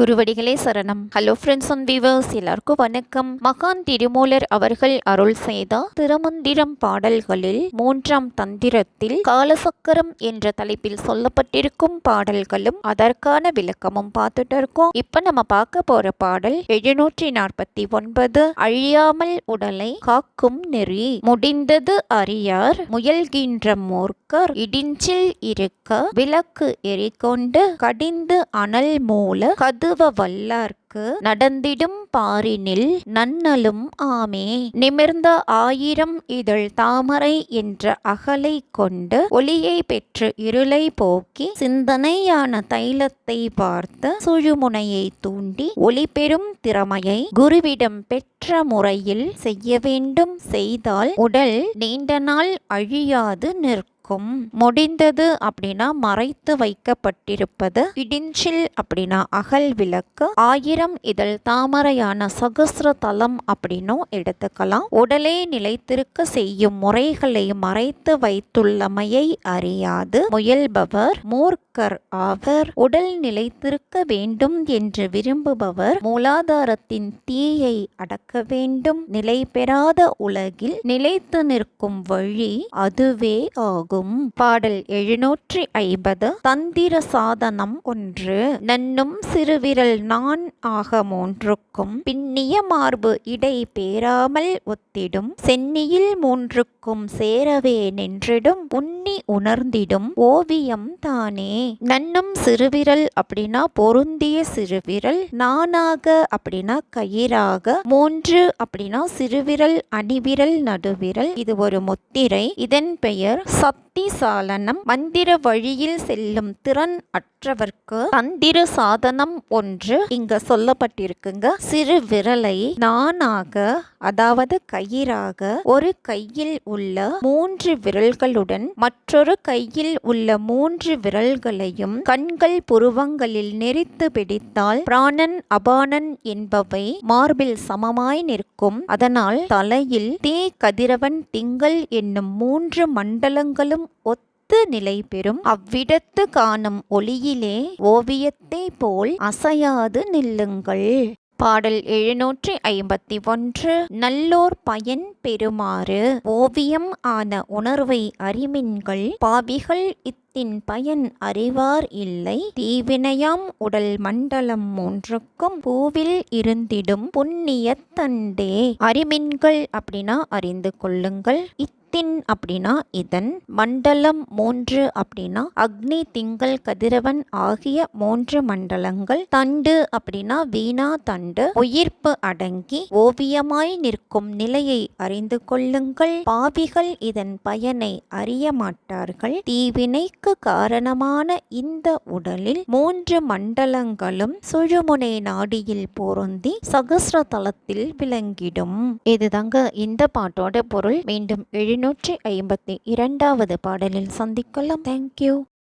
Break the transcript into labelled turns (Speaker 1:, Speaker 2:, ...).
Speaker 1: குருவடிகளே சரணம். Hello friends and viewers எல்லாருக்கும் வணக்கம். மகான் திருமூலர் அவர்கள் அருள் செய்த திருமந்திரம் பாடல்களில் மூன்றாம் தந்திரத்தில் காலசக்கரம் என்ற தலைப்பில் சொல்லப்பட்டிருக்கும் பாடல்களும் அதற்கான விளக்கமும் பார்த்துட்டு இருக்கோம். இப்ப நம்ம பார்க்க போற பாடல் எழுநூற்றி நாற்பத்தி ஒன்பது அழியாமல் உடலை காக்கும் நெறி. முடிந்தது அறியார் முயல்கின்ற மூர்க்கர் இடிஞ்சில் இருக்க விளக்கு எரிக்கொண்டு கடிந்து அனல் மூல கது கதுவ வல்லார்க்கு நடந்திடும் பாரினில் நன்னலும் ஆமே. நிமிர்ந்த ஆயிரம் இதழ் தாமரை என்ற அகலை கொண்டு ஒளியை பெற்று இருளை போக்கி சிந்தனையான தைலத்தை பார்த்து சுழுமுனையை தூண்டி ஒளி பெறும் திறமையை குருவிடம் பெற்ற முறையில் செய்ய வேண்டும் செய்தால் உடல் நீண்ட நாள் அழியாது நிற்கும். முடிந்தது அப்படின்னா மறைத்து வைக்கப்பட்டிருப்பது. இடிஞ்சில் அப்படின்னா அகல் விளக்கு. ஆயிரம் இதழ் தாமரையான சகசிர தலம் அப்படின்னும் எடுத்துக்கலாம். உடலே நிலைத்திருக்க செய்யும் முறைகளை மறைத்து வைத்துள்ளமையை அறியாது. முயல்பவர் மூர்க்கர் ஆவர். உடல் நிலைத்திருக்க வேண்டும் என்று விரும்புபவர் மூலாதாரத்தின் தீயை அடக்க வேண்டும். நிலை பெறாத உலகில் நிலைத்து நிற்கும் வழி அதுவே ஆகும். பாடல் எழுநூற்றி ஐம்பது. தந்திர சாதனம் ஒன்று. நன்னும் சிறுவிரல் நான் ஆக மூன்றுக்கும். பின்னிய மார்பு இடை பேராமல் ஒத்திடும். சென்னியில் மூன்றுக்கும் சேரவே நின்றிடும். உன்னி உணர்ந்திடும். ஓவியம் தானே நன்னும் சிறுவிரல் அப்படின்னா பொருந்திய சிறுவிரல் நானாக அப்படின்னா கயிறாக மூன்று அப்படின்னா சிறுவிரல் அணிவிரல் நடுவிரல். இது ஒரு முத்திரை. இதன் பெயர் சத் சாலனம் மந்திர வழியில் செல்லும் திறன் அற்றவர்க்கு தந்திர சாதனம் ஒன்று இங்க சொல்லப்பட்டிருக்குங்க. சிறு விரலை நானாக அதாவது கயிறாக ஒரு கையில் உள்ள மூன்று விரல்களுடன் மற்றொரு கையில் உள்ள மூன்று விரல்களையும் கண்கள் புருவங்களில் நெறித்து பிடித்தால் பிராணன் அபானன் என்பவை மார்பில் சமமாய் நிற்கும். அதனால் தலையில் தீ கதிரவன் திங்கள் என்னும் மூன்று மண்டலங்களும் ஒத்து நிலை பெறும். அவ்விடத்து காணும் ஒளியிலே ஓவியத்தை போல் அசையாது நில்லுங்கள். பாடல் எழுநூற்றி ஐம்பத்தி ஒன்று. நல்லோர் பயன் பெறுமாறு. ஓவியம் ஆன உணர்வை அறிமின்கள். பாவிகள் இத்தின் பயன் அறிவார் இல்லை. தீவினையாம் உடல் மண்டலம் மூன்றுக்கும் பூவில் இருந்திடும் புண்ணியத்தண்டே அறிமின்கள் அப்படின்னா அறிந்து கொள்ளுங்கள். இத்தின் அப்படின்னா இதன். மண்டலம் மூன்று அப்படின்னா அக்னி திங்கள் கதிரவன் ஆகிய மூன்று மண்டலங்கள். தண்டு அப்படின்னா வீணா தண்டு. உயிர்ப்பு அடங்கி ஓவியமாய் நிற்கும் நிலையை அறிந்து கொள்ளுங்கள். பாவிகள் இதன் பயனை அறிய மாட்டார்கள். தீவினைக்கு காரணமான இந்த உடலில் மூன்று மண்டலங்களும் சுழுமுனை நாடியில் பொருந்தி சகசிர தலத்தில் விளங்கிடும். இதுதாங்க இந்த பாட்டோட பொருள். மீண்டும் எழுநூற்றி ஐம்பத்தி இரண்டாவது பாடலில் சந்திக்கலாம். தேங்க்யூ